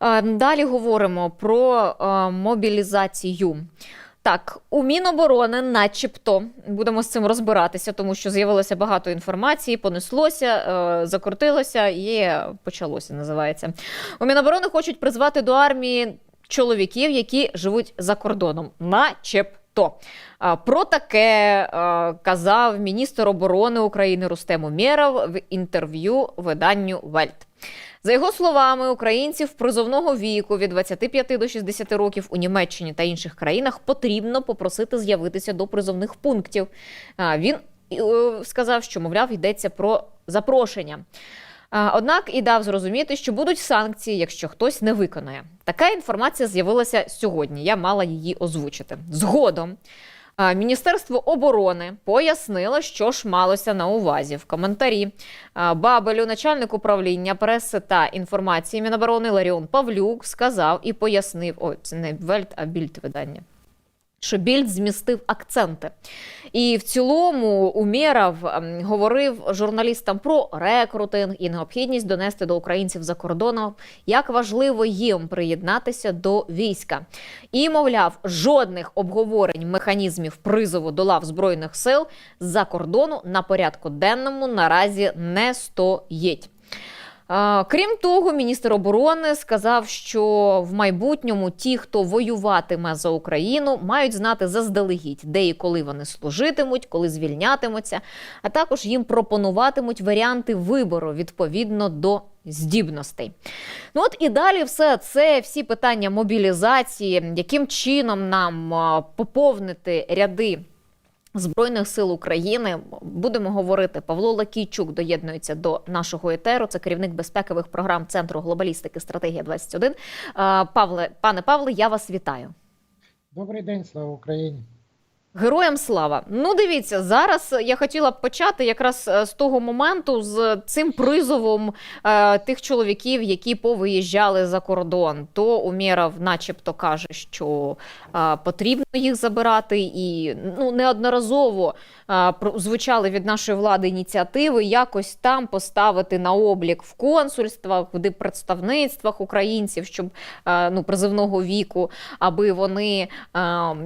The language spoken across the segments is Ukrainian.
Е, Далі говоримо про е, мобілізацію. Так, у Міноборони, начебто, будемо з цим розбиратися, тому що з'явилося багато інформації, понеслося, е, закрутилося і почалося. Називається у Міноборони хочуть призвати до армії чоловіків, які живуть за кордоном, начебто. Про таке казав міністр оборони України Рустем Умєров в інтерв'ю виданню Вельт. За його словами, українців призовного віку від 25 до 60 років у Німеччині та інших країнах потрібно попросити з'явитися до призовних пунктів. Він е, сказав, що мовляв йдеться про запрошення. Однак і дав зрозуміти, що будуть санкції, якщо хтось не виконає. Така інформація з'явилася сьогодні. Я мала її озвучити. Згодом Міністерство оборони пояснило, що ж малося на увазі в коментарі. Бабелю, начальник управління преси та інформації Міноборони Ларіон Павлюк сказав і пояснив: ой, це не Вельт, а більд видання. Що Більд змістив акценти. І в цілому Умєров ем, говорив журналістам про рекрутинг і необхідність донести до українців за кордоном, як важливо їм приєднатися до війська. І, мовляв, жодних обговорень механізмів призову до лав Збройних сил з-за кордону на порядку денному наразі не стоїть. Крім того, міністр оборони сказав, що в майбутньому ті, хто воюватиме за Україну, мають знати заздалегідь, де і коли вони служитимуть, коли звільнятимуться, а також їм пропонуватимуть варіанти вибору відповідно до здібностей. Ну от і далі все це, всі питання мобілізації, яким чином нам поповнити ряди. Збройних сил України будемо говорити. Павло Лакійчук доєднується до нашого етеру. Це керівник безпекових програм Центру глобалістики стратегія 21 А, Павле, пане Павле, я вас вітаю. Добрий день, слава Україні. Героям слава. Ну, дивіться, зараз я хотіла б почати якраз е, з того моменту, з цим призовом е, тих чоловіків, які повиїжджали за кордон. То Умєров начебто каже, що е, потрібно їх забирати, і ну неодноразово звучали від нашої влади ініціативи якось там поставити на облік в консульствах, в диппредставництвах українців, щоб ну призивного віку, аби вони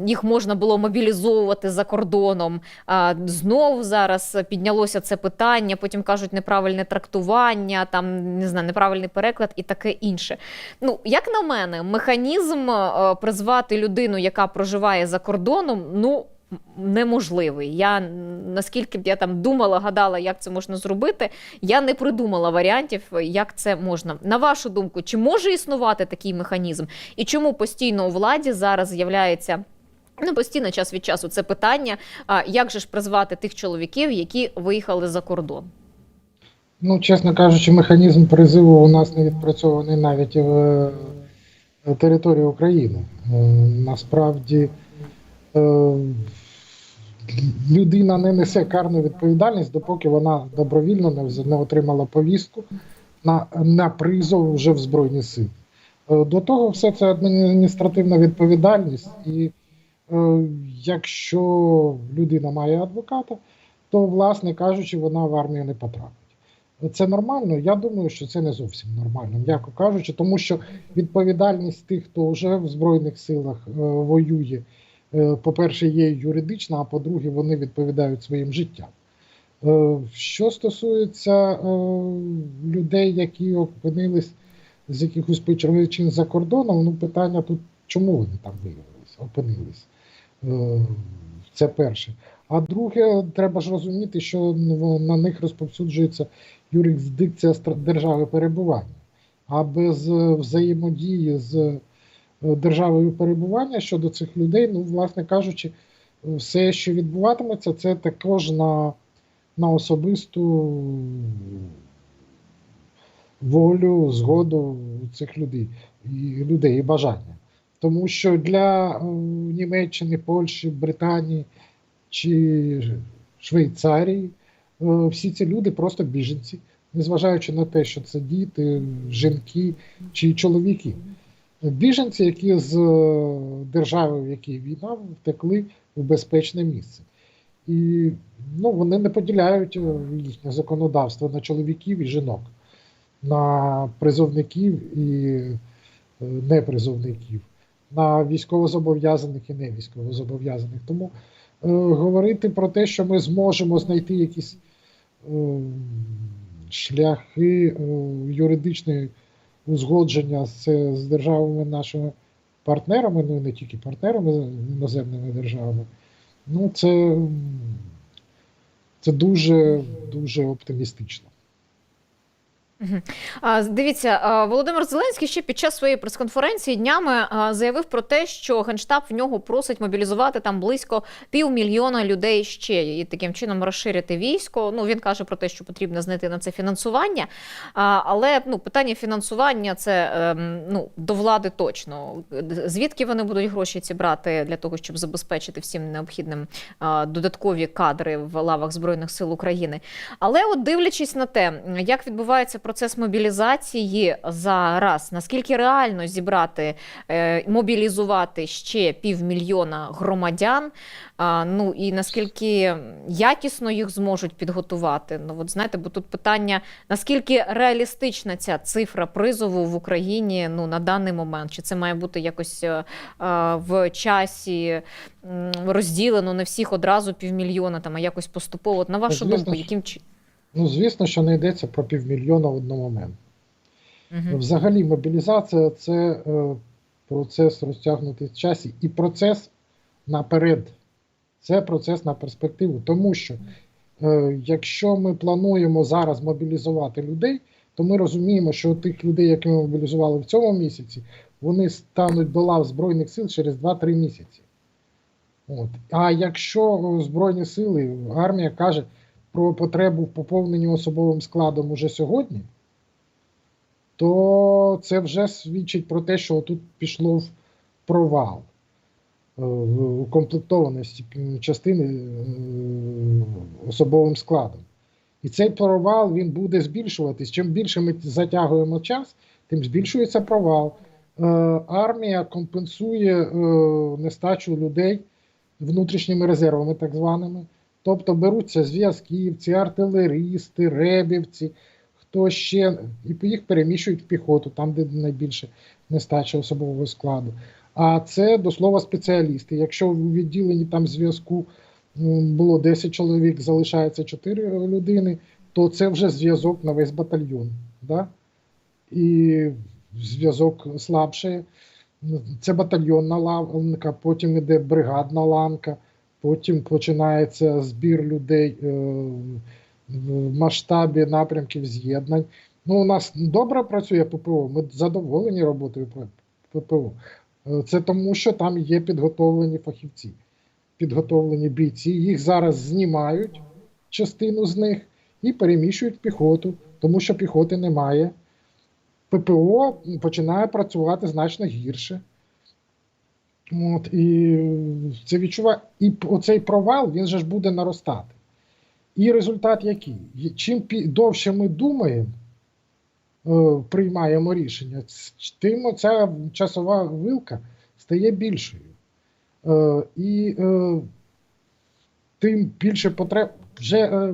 їх можна було мобілізовувати за кордоном. А, Знов зараз піднялося це питання. Потім кажуть неправильне трактування, там не знаю, неправильний переклад і таке інше. Ну як на мене, механізм призвати людину, яка проживає за кордоном, ну. Неможливий. Я наскільки б я там думала, гадала, як це можна зробити, я не придумала варіантів, як це можна. На вашу думку, чи може існувати такий механізм? І чому постійно у владі зараз з'являється Ну, постійно час від часу це питання. А як же ж призвати тих чоловіків, які виїхали за кордон? Ну, чесно кажучи, механізм призиву у нас не відпрацьований навіть в е, території України. Е, Насправді е, людина не несе карну відповідальність, допоки вона добровільно не отримала повістку на, на призов вже в Збройні Сили. Е, До того все це адміністративна відповідальність, і е, якщо людина має адвоката, то, власне кажучи, вона в армію не потрапить. Це нормально? Я думаю, що це не зовсім нормально, м'яко кажучи, тому що відповідальність тих, хто вже в Збройних силах е, воює, по-перше, є юридична, а по-друге, вони відповідають своїм життям. Е, що стосується е, людей, які опинились з якихось причин за кордоном, ну питання тут, чому вони там виявилися, опинились? Е, це перше. А друге, треба ж розуміти, що ну, на них розповсюджується юрисдикція держави перебування. А без е, взаємодії з е, державою перебування щодо цих людей, ну, власне кажучи, все, що відбуватиметься, це також на, на особисту волю, згоду цих людей і людей і бажання. Тому що для е, Німеччини, Польщі, Британії чи Швейцарії е, всі ці люди просто біженці, незважаючи на те, що це діти, жінки чи чоловіки. Біженці, які з е, держави, в якій війна, втекли в безпечне місце. І ну, вони не поділяють е, їхнє законодавство на чоловіків і жінок, на призовників і е, непризовників, на військовозобов'язаних і невійськовозобов'язаних. Тому е, говорити про те, що ми зможемо знайти якісь е, шляхи е, юридичної узгодження з, з державами нашими партнерами, ну і не тільки партнерами, іноземними державами, ну це, це дуже, дуже оптимістично. Дивіться, Володимир Зеленський ще під час своєї прес-конференції днями заявив про те, що генштаб в нього просить мобілізувати там близько півмільйона людей ще і таким чином розширити військо. Ну він каже про те, що потрібно знайти на це фінансування. Але ну питання фінансування це ем, ну до влади точно. Звідки вони будуть гроші ці брати для того, щоб забезпечити всім необхідним додаткові кадри в лавах збройних сил України? Але от дивлячись на те, як відбувається процес мобілізації зараз, наскільки реально зібрати, е, мобілізувати ще півмільйона громадян, ну і наскільки якісно їх зможуть підготувати? Ну от знаєте, бо тут питання, наскільки реалістична ця цифра призову в Україні ну на даний момент? Чи це має бути якось е, е, в часі розділено не всіх одразу півмільйона, там а якось поступово? От на вашу звісно, думку, яким чи Ну, звісно, що не йдеться про півмільйона в одномомент. Мгм. Взагалі, мобілізація це е, процес розтягнутий в часі і процес наперед. Це процес на перспективу. Тому що е, якщо ми плануємо зараз мобілізувати людей, то ми розуміємо, що тих людей, які ми мобілізували в цьому місяці, вони стануть до лав Збройних сил через 2-3 місяці. От. А якщо е, Збройні сили, армія каже про потребу в поповненні особовим складом уже сьогодні, то це вже свідчить про те, що тут пішло в провал е, в укомплектованості частини е, особовим складом. І цей провал він буде збільшуватись. Чим більше ми затягуємо час, тим збільшується провал. Е, Армія компенсує нестачу людей внутрішніми резервами, так званими. Тобто беруться зв'язківці, артилерісти, ребівці, хто ще, і їх переміщують в піхоту, там, де найбільше нестача особового складу. А це до слова спеціалісти. Якщо в відділенні там зв'язку було 10 чоловік, залишається 4 людини, то це вже зв'язок на весь батальйон. Да? І зв'язок слабшає. Це батальйонна ланка, потім іде бригадна ланка, потім починається збір людей е, в масштабі напрямків з'єднань. Ну, у нас добре працює ППО, ми задоволені роботою ППО. Е, Це тому, що там є підготовлені фахівці, підготовлені бійці. Їх зараз знімають, частину з них, і переміщують піхоту, тому що піхоти немає. ППО починає працювати значно гірше. От, і це відчуває. І оцей провал він же ж буде наростати. І результат який? Чим довше ми думаємо, е, приймаємо рішення, тим ця часова вилка стає більшою. Е, і е, тим більше потреб вже,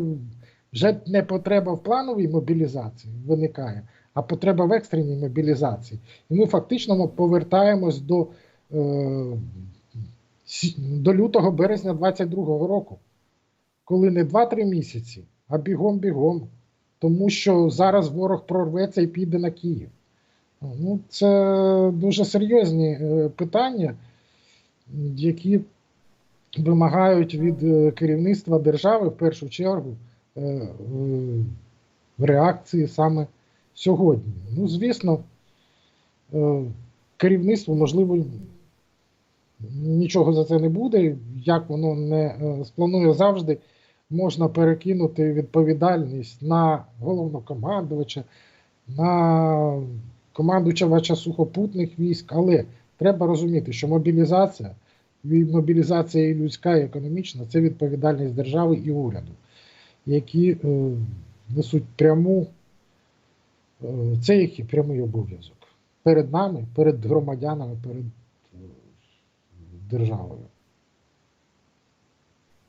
вже не потреба в плановій мобілізації виникає, а потреба в екстреній мобілізації. І ми фактично повертаємось до, до лютого березня 22-го року, коли не 2-3 місяці, а бігом-бігом. Тому що зараз ворог прорветься і піде на Київ. Ну, це дуже серйозні е, питання, які вимагають від е, керівництва держави в першу чергу е, е, реакції саме сьогодні. Ну, звісно, е, керівництво, можливо, нічого за це не буде. Як воно не е, спланує завжди, можна перекинути відповідальність на головнокомандувача, на командувача сухопутних військ, але треба розуміти, що мобілізація, мобілізація і людська, і економічна це відповідальність держави і уряду, які е, несуть пряму, е, це їх прямий обов'язок перед нами, перед громадянами, перед державою.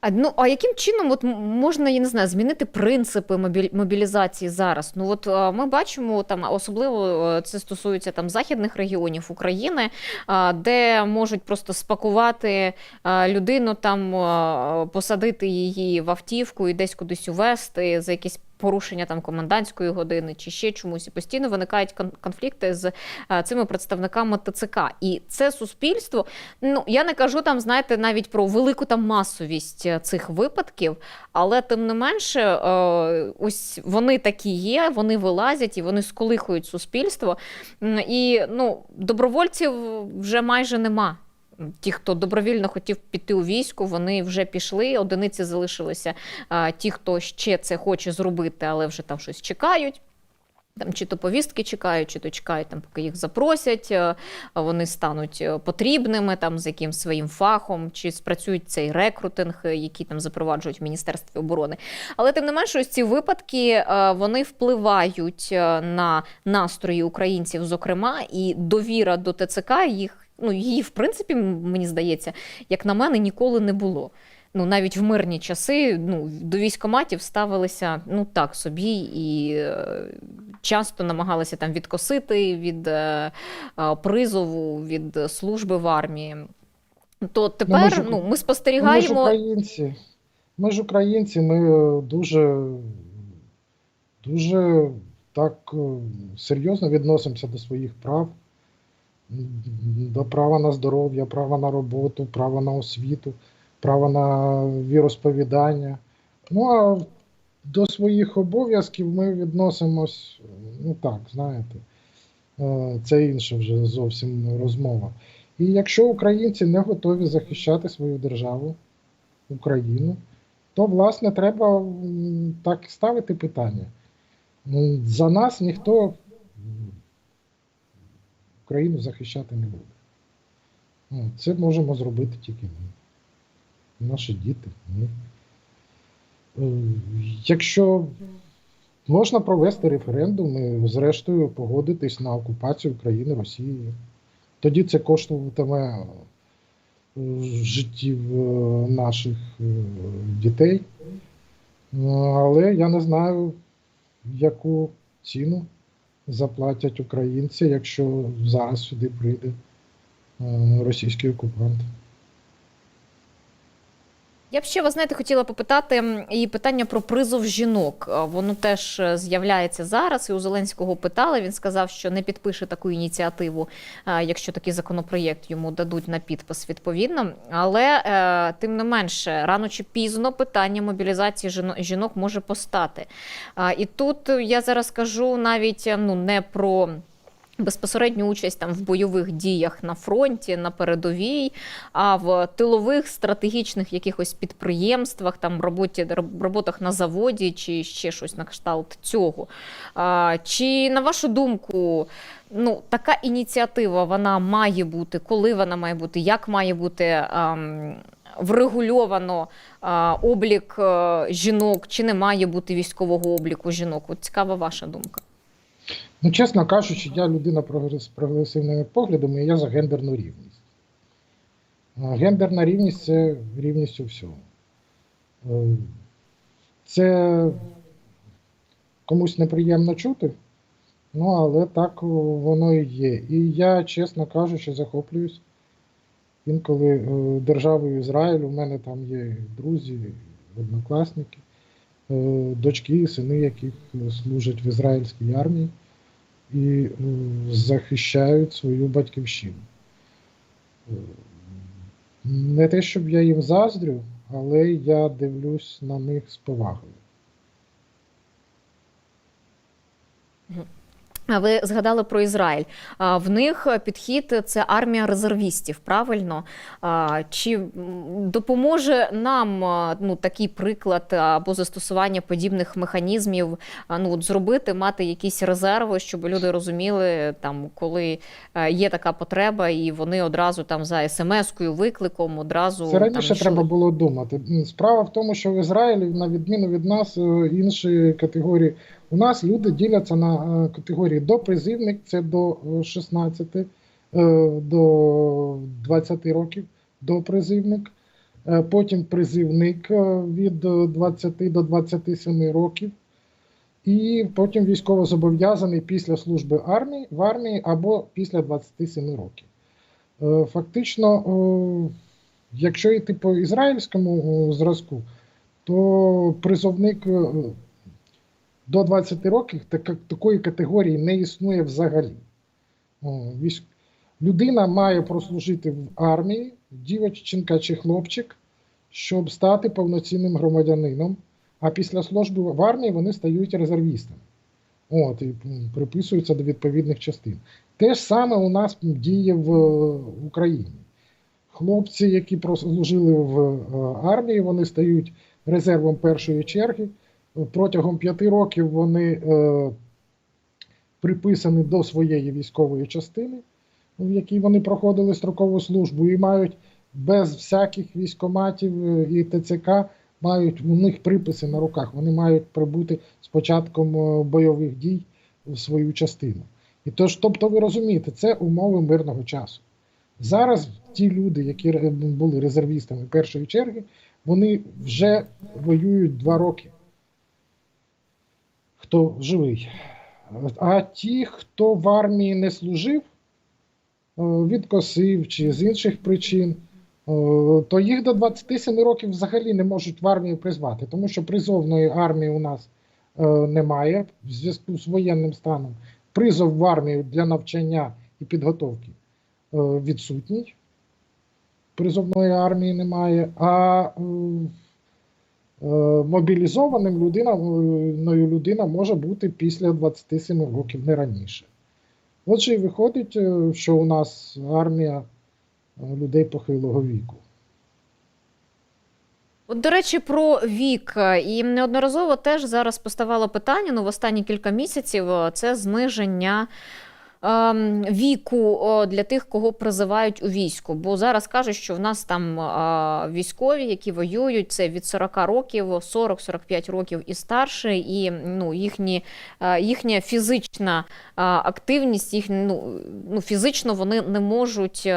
А, ну, а яким чином от можна, я не знаю, змінити принципи мобілізації зараз? Ну от ми бачимо там, особливо е, це стосується там західних регіонів України, де можуть просто спакувати людину, там посадити її в автівку і десь кудись увезти за якісь. Порушення там комендантської години чи ще чомусь і постійно виникають конфлікти з е, цими представниками ТЦК. І це суспільство Ну, я не кажу там, знаєте, навіть про велику там масовість е, цих випадків, але тим не менше, е, ось вони такі є, вони вилазять і вони сколихують суспільство. І ну, добровольців вже майже нема. Ті, хто добровільно хотів піти у військо, вони вже пішли. Одиниці залишилися ті, хто ще це хоче зробити, але вже там щось чекають. Там чи то повістки чекають, чи то чекають, там, поки їх запросять, е, вони стануть е, потрібними там з якимсь своїм фахом, чи спрацюють цей рекрутинг, е, який там запроваджують в Міністерстві оборони. Але тим не менше, ось ці випадки вони впливають на настрої українців, зокрема, і довіра до ТЦК їх. Ну, її, в принципі, мені здається, як на мене, ніколи не було. Ну, навіть в мирні часи ну, до військоматів ставилися ну так собі і е, часто намагалися там відкосити від е, е, призову, від служби в армії. То тепер ж- ну, ми Ми ж спостерігаємо. українці. Ми ж українці, ми е, дуже, дуже так е, серйозно відносимося до своїх прав, до права на здоров'я, права на роботу, права на освіту, права на віросповідання. Ну а до своїх обов'язків ми відносимось, ну так, знаєте, е, це інша вже зовсім розмова. І якщо українці не готові захищати свою державу, Україну, то власне треба так ставити питання. Ну, За нас ніхто Україну захищати не буде. Ну, Це можемо зробити тільки ми. Наші діти. Ми. Е, Якщо можна провести референдум і зрештою погодитись на окупацію України Росією, тоді це коштуватиме е, життів е, наших дітей. Але я не знаю, яку ціну заплатять українці, якщо зараз сюди прийде е, російський окупант. Я б ще вас знаєте, хотіла попитати і питання про призов жінок. Воно теж е, з'являється зараз. І у Зеленського питали. Він сказав, що не підпише таку ініціативу, е, якщо такий законопроєкт йому дадуть на підпис відповідно. Але е, тим не менше, рано чи пізно питання мобілізації жіно- жінок може постати. І тут я зараз кажу навіть е, ну не про. Безпосередню участь там в бойових діях на фронті, на передовій, а в тилових стратегічних якихось підприємствах, там роботі, роботах на заводі чи ще щось на кшталт цього. А, чи на вашу думку, ну така ініціатива вона має бути, коли вона має бути, як має бути ам, врегульовано а, облік е, жінок, чи не має бути військового обліку жінок? От цікава ваша думка. Ну, чесно кажучи, я людина з прогресивними поглядами, і я за гендерну рівність. Гендерна рівність це рівність у всьому. Е, Це комусь неприємно чути, ну але так воно і є. І я, чесно кажучи, захоплююсь інколи е, державою Ізраїль. У мене там є друзі, однокласники, е, дочки, сини, яких служать в ізраїльській армії і е, захищають свою батьківщину. Е, Не те, щоб я їм заздрю, але я дивлюсь на них з повагою. Ви згадали про Ізраїль. В них підхід це армія резервістів. Правильно? Чи допоможе нам ну, такий приклад або застосування подібних механізмів ну, от зробити, мати якісь резерви, щоб люди розуміли, там, коли е, є така потреба, і вони одразу там за смс-кою, викликом одразу Це раніше там, треба було думати. Справа в тому, що в Ізраїлі, на відміну від нас, е, інші категорії. У нас люди діляться на е, категорії допризивник, це до е, 16, е, до 20 років допризивник, е, потім призивник е, від е, 20 до 27 років, і потім військовозобов'язаний після служби армії в армії або після 27 років. Е, Фактично, е, якщо йти по ізраїльському е, зразку, то призовник е, до 20 років така- такої категорії не існує взагалі. Людина має прослужити в армії, дівчинка чи хлопчик, щоб стати повноцінним громадянином. А після служби в армії вони стають резервістами. От, і приписуються до відповідних частин. Те ж саме у нас діє в е, Україні. Хлопці, які прослужили в е, армії, вони стають резервом першої черги. Протягом п'яти років вони е, приписані до своєї військової частини, в якій вони проходили строкову службу, і мають без всяких військоматів е, і ТЦК мають у них приписи на руках. Вони мають прибути з початком е, бойових дій в свою частину. І тож, тобто, ви розумієте, це умови мирного часу. Зараз ті люди, які були резервістами першої черги, вони вже воюють два роки. Хто живий. А ті, хто в армії не служив, е, відкосив чи з інших причин, е, то їх до 27 років взагалі не можуть в армію призвати, тому що призовної армії у нас е, немає в зв'язку з воєнним станом. Призов в армію для навчання і підготовки відсутній. Призовної армії немає, а мобілізованим людина, е, людина може бути після 27 років, не раніше. Отже, і виходить, е, що у нас армія е, людей похилого віку. От, до речі, про вік. І неодноразово теж зараз поставало питання ну, в останні кілька місяців е, це зниження. Ем, Віку для тих, кого призивають у війську. Бо зараз кажуть, що в нас там військові, які воюють, це від 40 років, 40-45 років і старше, і ну, їхні, їхня фізична активність, їх, ну, ну, фізично вони не можуть.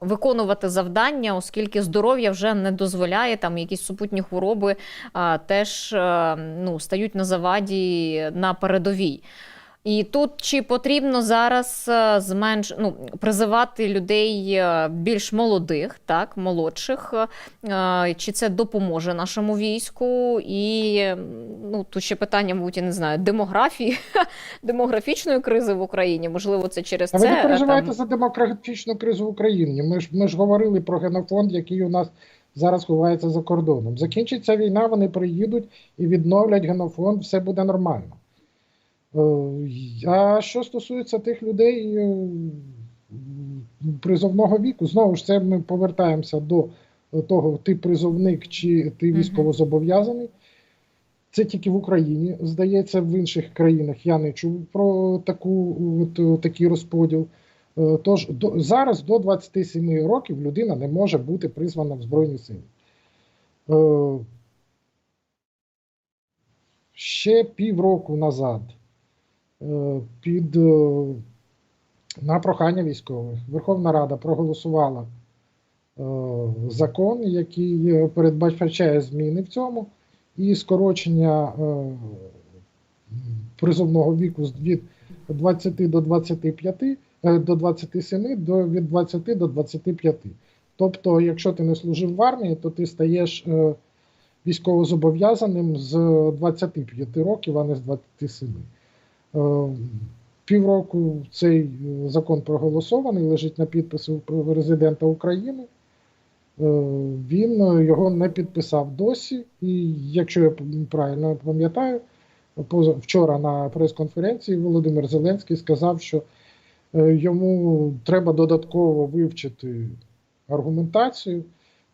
виконувати завдання, оскільки здоров'я вже не дозволяє, там якісь супутні хвороби а, теж а, ну, стають на заваді на передовій. І тут чи потрібно зараз е, зменш... ну, призивати людей е, більш молодих, так, молодших, е, чи це допоможе нашому війську? І ну, тут ще питання, мабуть, я не знаю, демографії, демографічної кризи в Україні. Можливо, це через А це. ви не переживаєте там- за демографічну кризу в Україні. Ми ж, ми ж говорили про генофонд, який у нас зараз ховається за кордоном. Закінчиться війна, вони приїдуть і відновлять генофонд, все буде нормально. Е, А що стосується тих людей е, призовного віку, знову ж це ми повертаємося до того, ти призовник чи ти військовозобов'язаний. Це тільки в Україні, здається, в інших країнах я не чув про таку, от, е, такий розподіл. Е, Тож до, зараз до 27 років людина не може бути призвана в Збройні Сили. Е, Ще півроку назад е, під, е, на прохання військових Верховна Рада проголосувала е, закон, який е, передбачає зміни в цьому, і скорочення е, призовного віку від 20 до 25, е, до 27, до, від 20 до 25. Тобто, якщо ти не служив в армії, то ти стаєш е, військовозобов'язаним з 25 років, а не з 27. Е, Півроку цей е, закон проголосований, лежить на підписі президента України. Е, Він його не підписав досі, і якщо я правильно пам'ятаю, вчора на прес-конференції Володимир Зеленський сказав, що йому треба додатково вивчити аргументацію.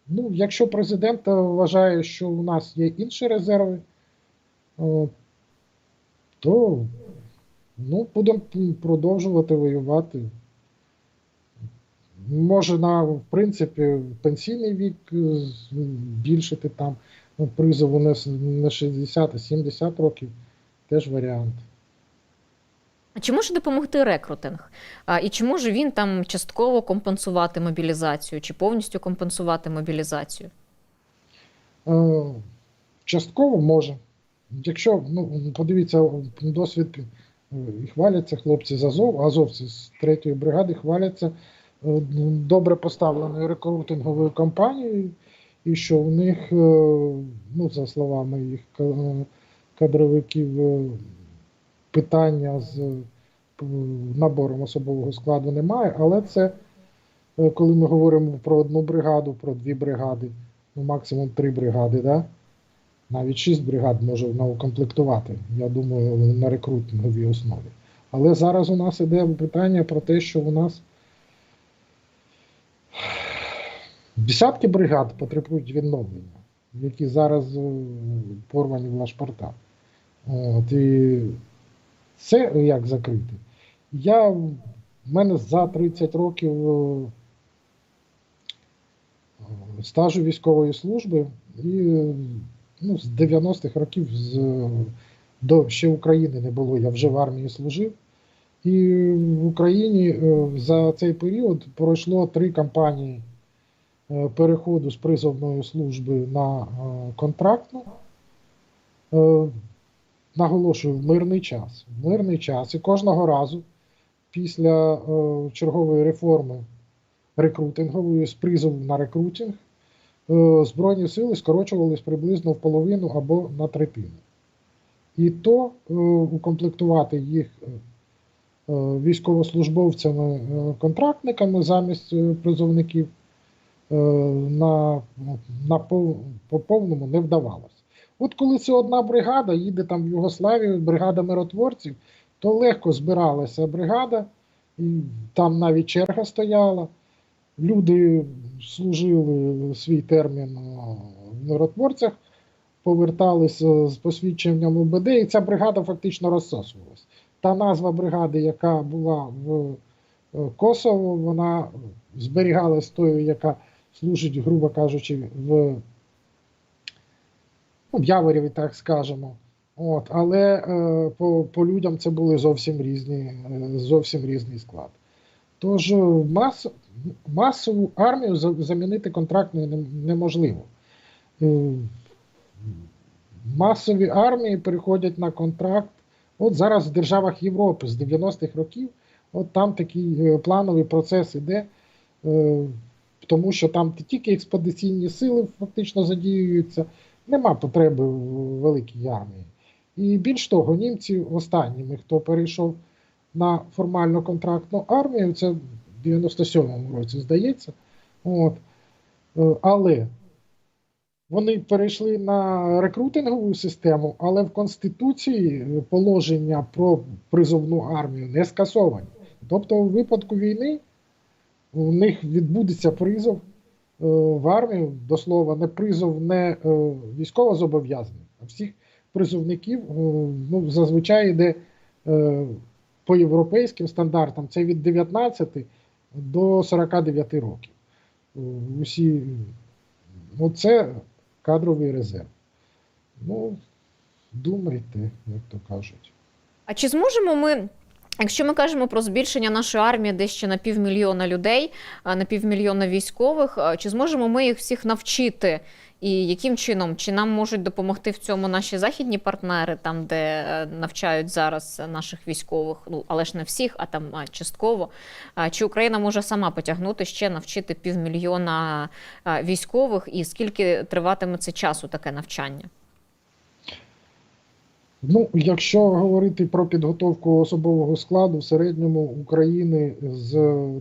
Ну, якщо президент вважає, що у нас є інші резерви, то ну, будемо продовжувати воювати. Може, на, в принципі, пенсійний вік е, збільшити там ну, призову с- 60, а 70 років теж варіант. А чи може допомогти рекрутинг? А, і чи може він там частково компенсувати мобілізацію, чи повністю компенсувати мобілізацію? Е, Частково може. Якщо, ну, подивіться, досвід і хваляться хлопці з Азов, азовці з третьої бригади хваляться е, добре поставленою рекрутинговою кампанією, і що в них, е, ну, за словами їх кадровиків, е, питання з е, набором особового складу немає, але це е, коли ми говоримо про одну бригаду, про дві бригади, ну максимум три бригади, да? Навіть шість бригад може укомплектувати, я думаю, на рекрутинговій основі. Але зараз у нас іде питання про те, що у нас десятки бригад потребують відновлення, які зараз е, порвані в лашпортах. От, і це як закрити? Я, в мене за 30 років е, стажу військової служби і ну, з 90-х років з, до ще України не було, я вже в армії служив. І в Україні е, за цей період пройшло три кампанії е, переходу з призовної служби на е, контрактну. Наголошую, в мирний час. В мирний час. І кожного разу після чергової реформи рекрутингової з призову на рекрутинг Збройні сили скорочувались приблизно в половину або на третину. І то е, укомплектувати їх е, е, військовослужбовцями-контрактниками замість е, призовників е, на, на по повному не вдавалося. От коли це одна бригада їде там в Югославію, бригада миротворців, то легко збиралася бригада, там навіть черга стояла. Люди служили свій термін в миротворцях, поверталися з посвідченням УБД, і ця бригада фактично розсосувалась. Та назва бригади, яка була в е, Косово, вона зберігалась тою, яка служить, грубо кажучи, в, ну, в Яворіві, так скажемо. От, але е, по, по людям це були зовсім різні, е, зовсім різний склад. Тож е, мас, масову армію замінити контрактною неможливо. Е, Масові армії переходять на контракт. От зараз в державах Європи з 90-х років, от там такий е, плановий процес іде, тому що там тільки експедиційні сили фактично задіюються, нема потреби в великій армії. І більш того, німці останніми, хто перейшов на формально контрактну армію, це в 97-му році, здається. От. Е, Але вони перейшли на рекрутингову систему, але в Конституції положення про призовну армію не скасовані. Тобто, у випадку війни у них відбудеться призов е, в армію, до слова, не призов не е, військовозобов'язаних, а всіх призовників ну, зазвичай йде по європейським стандартам це від 19 до 49 років. Усі, ну, це кадровий резерв. Ну, думайте, як то кажуть. А чи зможемо ми, якщо ми кажемо про збільшення нашої армії десь ще на півмільйона людей, на півмільйона військових, чи зможемо ми їх всіх навчити? І яким чином? Чи нам можуть допомогти в цьому наші західні партнери, там де е, навчають зараз наших військових, ну але ж не всіх, а там частково? Чи Україна може сама потягнути ще навчити півмільйона військових, і скільки триватиме це часу таке навчання? Ну, якщо говорити про підготовку особового складу в середньому України з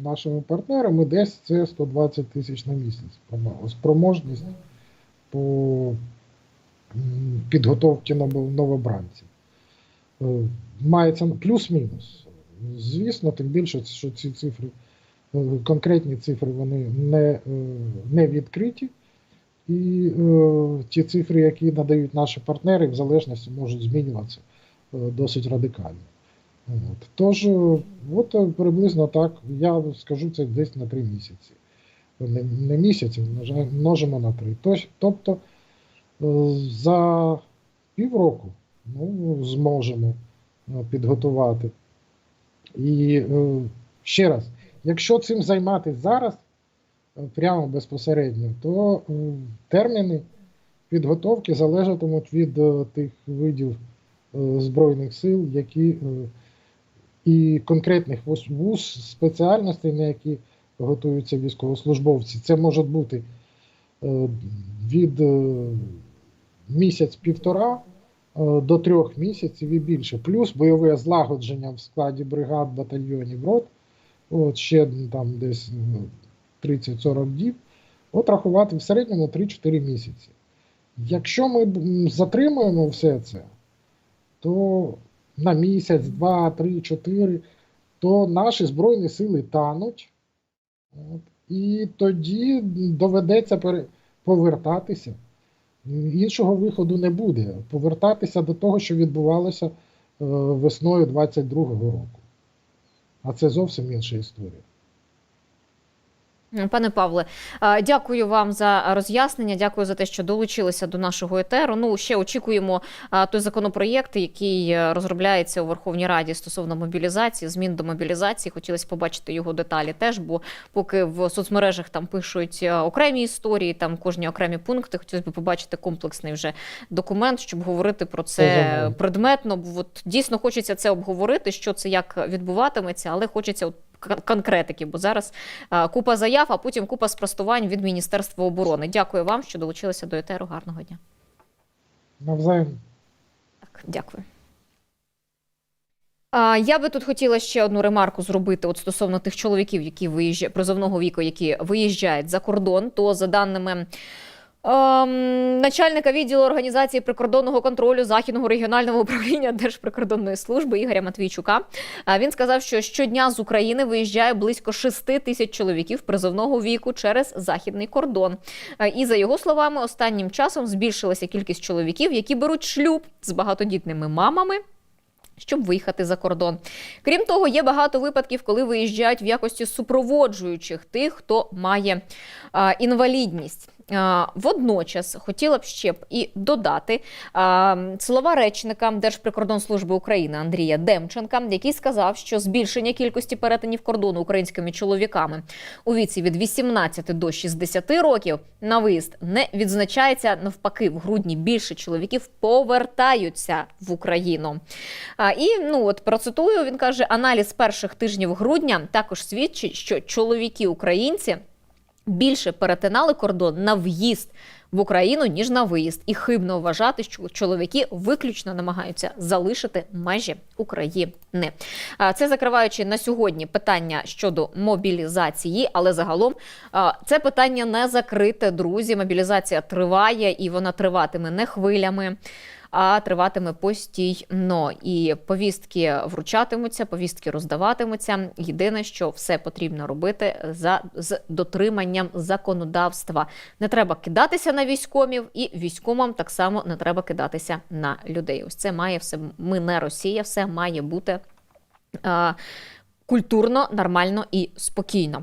нашими партнерами, десь це 120 тисяч на місяць. Спроможність по підготовці новобранців. Е, Мається плюс-мінус. Звісно, тим більше, що ці цифри, е, конкретні цифри, вони не, е, не відкриті. І е, ті цифри, які надають наші партнери, в залежності можуть змінюватися е, досить радикально. От. Тож, е, от е, приблизно так, я скажу це десь на три місяці. Не, не місяці, множимо на три. Тобто е, за півроку ну, зможемо е, підготувати І е, ще раз, якщо цим займатися зараз, прямо безпосередньо, то е, терміни підготовки залежатимуть від е, тих видів е, Збройних сил, які і конкретних вуз, спеціальностей, на які готуються військовослужбовці. Це може бути від місяць-півтора до трьох місяців і більше. Плюс бойове злагодження в складі бригад, батальйонів, рот, от ще там десь 30-40 діб. От рахувати в середньому 3-4 місяці. Якщо ми затримуємо все це, то на місяць, два, три, чотири, то наші збройні сили тануть. От, і тоді доведеться повертатися. Іншого виходу не буде. Повертатися до того, що відбувалося е, весною 22-го року. А це зовсім інша історія. Пане Павле, дякую вам за роз'яснення. Дякую за те, що долучилися до нашого етеру. Ну ще очікуємо той законопроєкт, який е, розробляється у Верховній Раді стосовно мобілізації, змін до мобілізації. Хотілося побачити його деталі теж, бо поки в соцмережах там пишуть е, окремі історії, там кожні окремі пункти. Хотілося б побачити комплексний вже документ, щоб говорити про це Безумовно. предметно. Бо от дійсно хочеться це обговорити, що це як відбуватиметься, але хочеться от конкретики, бо зараз купа заяв, а потім купа спростувань від Міністерства оборони. Дякую вам, що долучилися до етеру. Гарного дня. Навзаєм. Так, дякую. Я би тут хотіла ще одну ремарку зробити от стосовно тих чоловіків, які виїжджають призовного віку, які виїжджають за кордон. То за даними ем, начальника відділу організації прикордонного контролю західного регіонального управління Держприкордонної служби Ігоря Матвійчука, він сказав, що щодня з України виїжджає близько 6 тисяч чоловіків призовного віку через західний кордон. Е, І за його словами, останнім часом збільшилася кількість чоловіків, які беруть шлюб з багатодітними мамами. Щоб виїхати за кордон. Крім того, є багато випадків, коли виїжджають в якості супроводжуючих тих, хто має а, інвалідність. Водночас хотіла б ще б і додати слова речника Держприкордонслужби України Андрія Демченка, який сказав, що збільшення кількості перетинів кордону українськими чоловіками у віці від 18 до 60 років на виїзд не відзначається навпаки. В грудні більше чоловіків повертаються в Україну. І ну от процитую, він каже: аналіз перших тижнів грудня також свідчить, що чоловіки українці більше перетинали кордон на в'їзд в Україну ніж на виїзд, і хибно вважати, що чоловіки виключно намагаються залишити межі України. Це закриваючи на сьогодні питання щодо мобілізації, але загалом це питання не закрите. Друзі, мобілізація триває і вона триватиме не хвилями. А триватиме постійно і повістки вручатимуться, повістки роздаватимуться. Єдине, що все потрібно робити за з дотриманням законодавства. Не треба кидатися на військомів, і військомам так само не треба кидатися на людей. Ось це має все. Ми не Росія, все має бути. Культурно, нормально і спокійно.